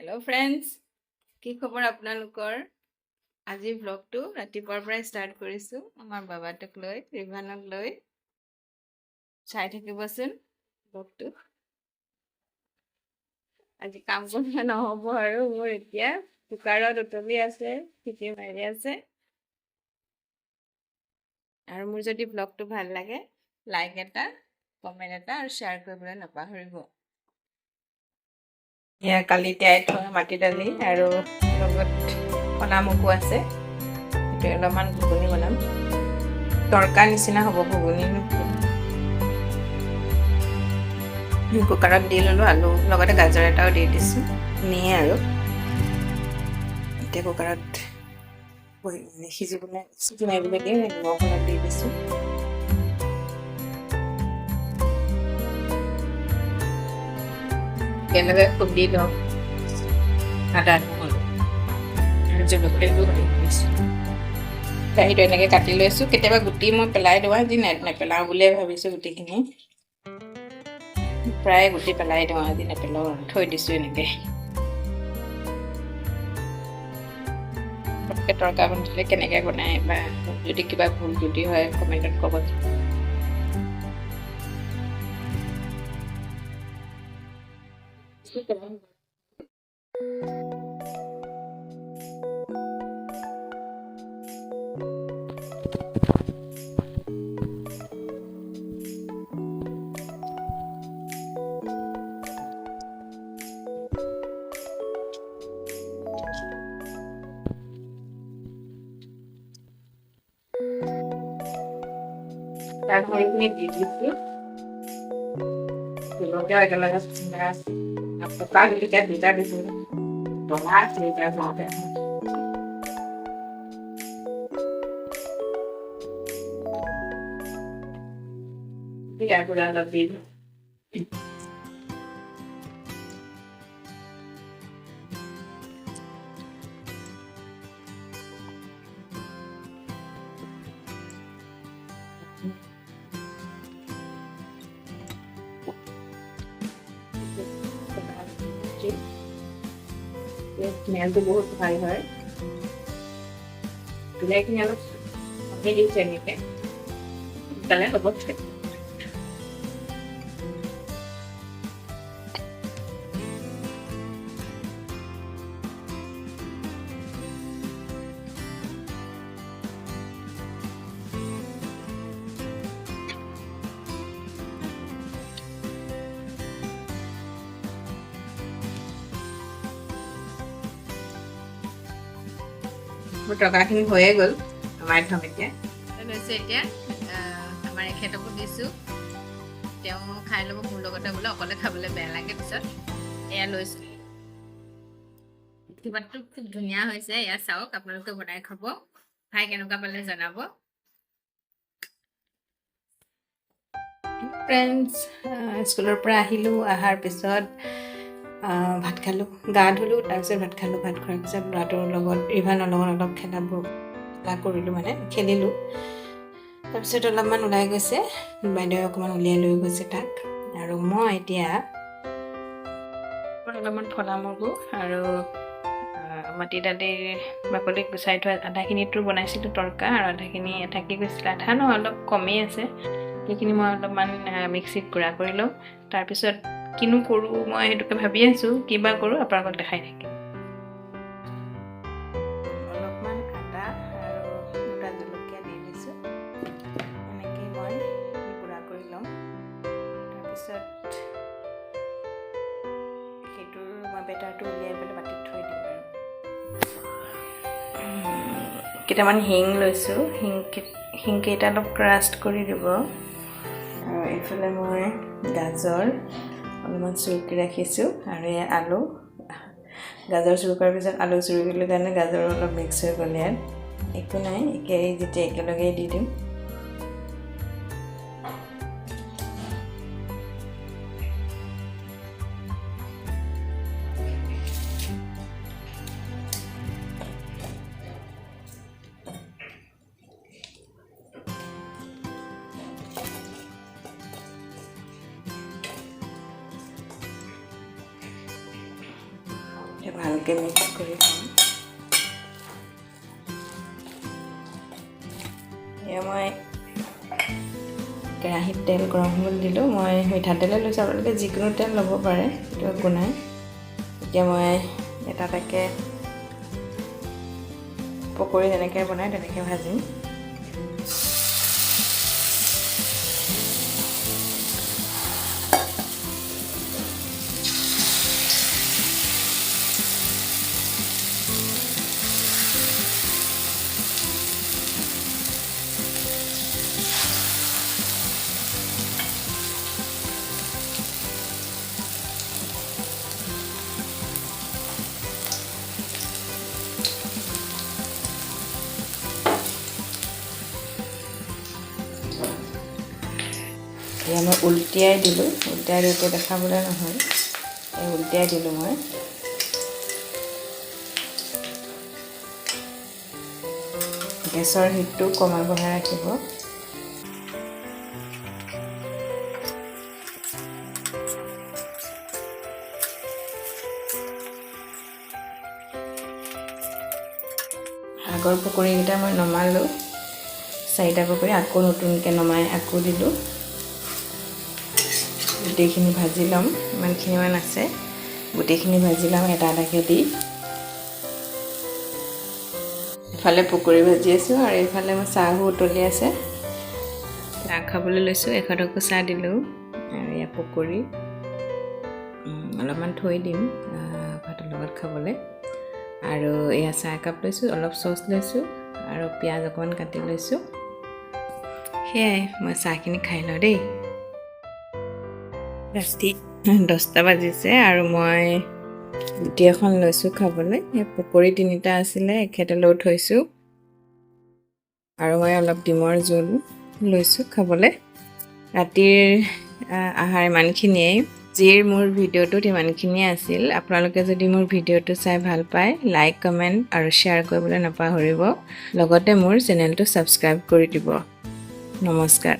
Hello friends কি খবৰ আপোনালোকৰ? আজি ভ্লগটো ৰাতিপুৱাৰ পৰাই ষ্টাৰ্ট কৰিছোঁ আমাৰ বাবাটোক লৈ ৰিভানক লৈ। চাই থাকিবচোন ভ্লগটো আজি কাম কৰিব নহ'ব আৰু মোৰ এতিয়া। কুকাৰত উতলি আছে চিটি মাৰি আছে। আৰু মোৰ যদি ভ্লগটো ভাল লাগে লাইক এটা কমেণ্ট এটা আৰু শ্বেয়াৰ কৰিবলৈ নাপাহৰিব। কালি তিয়াই থোৱা মাটি দালি আৰু লগত কলা মগু আছে। সেইটো অলপমান ঘুগুনি বনাম। তৰকা নিচিনা হ'ব ঘুগুনি। কুকাৰত দি ল'লোঁ আলু, লগতে গাজৰ এটাও দি দিছোঁ, নিয়ে আৰু। এতিয়া কুকাৰত সিজিবলৈ চিটি মাৰিবলৈ দি নিমখ অলপ দি দিছোঁ। আৰু জলকীয়াটো দিছোঁ বিলাহীটো এনেকৈ কাটি লৈছোঁ কেতিয়াবা গুটি মই পেলাই দিওঁ আজি নে নেপেলাওঁ বুলিয়ে ভাবিছোঁ গুটিখিনি প্ৰায় গুটি পেলাই দিওঁ আজি নেপেলাওঁ থৈ দিছোঁ এনেকৈ পটককৈ তৰকা বনালে কেনেকৈ বনায় বা যদি কিবা ভুল যদি হয় কমেণ্টত ক'ব তারপরে এখানে দিয়ে দিচ্ছি জলকীয়া একেলগে পকা জলকীয়া দুটা দিছোঁ ৰঙা জলকীয়া ঘৰতে জিৰা গুড়া অলপ দি দিওঁ স্মেলটো বহুত ভাল হয় বিলাহীখিনি অলপ ভাঙি দিছোঁ এনেকৈ সোনকালে হ'ব মোৰ টকাখিনি হৈয়ে গ'ল আমাৰ থম এতিয়া লৈছে এতিয়া আমাৰ এখেতকো দিছোঁ তেওঁ খাই ল'ব মোৰ লগতে বোলে অকলে খাবলৈ বেয়া লাগে পিছত। এয়া লৈছোঁ। কিবাটো খুব ধুনীয়া হৈছে এয়া চাওক আপোনালোকে বনাই খাব। খাই কেনেকুৱা পালে জনাব। ফ্ৰেণ্ডছ স্কুলৰ পৰা আহিলোঁ অহাৰ পিছত ভাত খালোঁ গা ধুলোঁ তাৰপিছত ভাত খালোঁ ভাত খোৱাৰ পিছত ল'ৰাটোৰ লগত ৰিভানৰ লগত অলপ খেলাবোৰ খেলা কৰিলোঁ মানে খেলিলোঁ। তাৰপিছত অলপমান ওলাই গৈছে বাইদেৱে অকণমান উলিয়াই লৈ গৈছে তাক। আৰু মই এতিয়া অলপমান ফলা মগু আৰু মাটি দালিৰ বাকলি গুচাই থোৱা আধাখিনিতো বনাইছিলোঁ তৰকা আৰু আধাখিনি থাকি গৈছিলে। আধা নহয় অলপ কমেই আছে। সেইখিনি মই অলপমান মিক্সিত গুড়া কৰি লওঁ। তাৰপিছত কিনো কৰোঁ মই সেইটোকে ভাবি আছোঁ কিবা কৰোঁ আপোনালোকক দেখাই থাকিম। অলপমান আৰু দুটা জলকীয়া দি দিছোঁ। এনেকৈ মই গুড়া কৰি ল'ম। তাৰপিছত সেইটোৰ মই বেটাৰটো উলিয়াই পেলাই বাতিত থৈ দিম আৰু। কেইটামান হিং লৈছোঁ। হিং হিংকেইটা অলপ ক্ৰাষ্ট কৰি দিব। আৰু এইফালে মই গাজৰ। অলপমান চুৰুকি ৰাখিছোঁ আৰু এই আলু, গাজৰ চুৰুকাৰ পিছত আলু চুৰুকিলোঁ কাৰণে গাজৰ অলপ মিক্স হৈ গ'ল ইয়াত। একো নাই, একে যেতিয়া একেলগেই দি দিম। এতিয়া ভালকৈ মিক্স থ'ম এয়া মই কেৰাহীত তেল গৰম হ'বলৈ দিলোঁ, মই মিঠাতেলে লৈছোঁ, আপোনালোকে যিকোনো তেল ল'ব পাৰে সেইটো একো নাই। এতিয়া মই এটা এটাকৈ পকৰি যেনেকৈ বনাই তেনেকৈ ভাজিম। এতিয়া মই উলটিয়াই দিলোঁ। উলটিয়াই দিওঁতে দেখাবলৈ নহয়। এই উলটিয়াই দিলোঁ মই। গেছৰ হিটটো কমাই বঢ়াই ৰাখিব। আগৰ পকৰীকেইটা মই নমালোঁ। চাৰিটা পকৰী আকৌ নতুনকৈ নমাই আকৌ দিলোঁ। গোটেইখিনি ভাজি ল'ম ইমানখিনিমান আছে। গোটেইখিনি ভাজি ল'ম এটা এটাকৈ দি। এফালে পকৰি ভাজি আছোঁ আৰু এইফালে মই চাহো উতলি আছে। চাহ খাবলৈ লৈছোঁ এশটকো চাহ দিলোঁ আৰু এয়া পকৰি। অলপমান থৈ দিম ভাতৰ লগত খাবলৈ। আৰু এয়া চাহ একাপ লৈছোঁ অলপ চচ লৈছোঁ আৰু পিঁয়াজ অকণমান কাটি লৈছোঁ। সেয়াই মই চাহখিনি খাই লওঁ দেই। ৰাতি দহটা বাজিছে আৰু মই ৰুটি এখন লৈছোঁ খাবলৈ। সেই পকৰি তিনিটা আছিলে এখেতে লৈ থৈছোঁ আৰু মই অলপ ডিমৰ জোল লৈছোঁ খাবলৈ। ৰাতিৰ আহাৰ ইমানখিনিয়েই যিৰ মোৰ ভিডিঅ'টোত ইমানখিনিয়ে আছিল আপোনালোকে যদি মোৰ ভিডিঅ'টো চাই ভাল পায় লাইক কমেণ্ট আৰু শ্বেয়াৰ কৰিবলৈ নাপাহৰিব। লগতে মোৰ চেনেলটো ছাবস্ক্ৰাইব কৰি দিব। নমস্কাৰ।